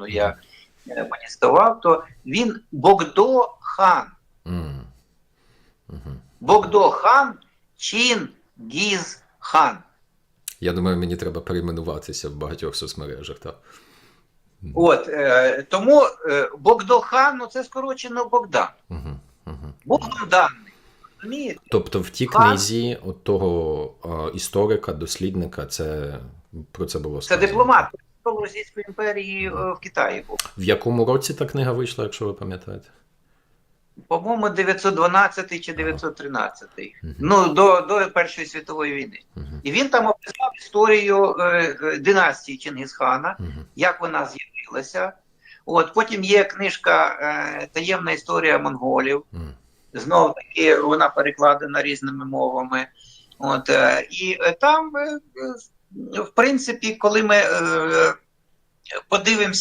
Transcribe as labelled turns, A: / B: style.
A: Роману я е, подіставав, то він Богдо хан. Богдо хан Чин Гіз хан.
B: Я думаю, мені треба перейменуватися в багатьох соцмережах. Так?
A: От е, тому е, Богдо хан, ну це скорочено Богдан.
B: Угу.
A: Богдан даний. Розумієте?
B: Тобто в тій
A: Хан-
B: книзі от того а, історика, дослідника, це про це було
A: Це дипломат Російської імперії е, в Китаї був.
B: В якому році та книга вийшла, якщо ви пам'ятаєте?
A: По-моєму, 912 чи 913.
B: Мгм.
A: Ну, до, до Першої світової війни.
B: Угу.
A: І він там описав історію е, е, династії Чингісхана,
B: Угу.
A: як вона з'явилася. От потім є книжка е, Таємна історія монголів.
B: Угу.
A: Знов таки вона перекладена різними мовами. От е, і е, там, е, в принципі, коли ми е, подивимося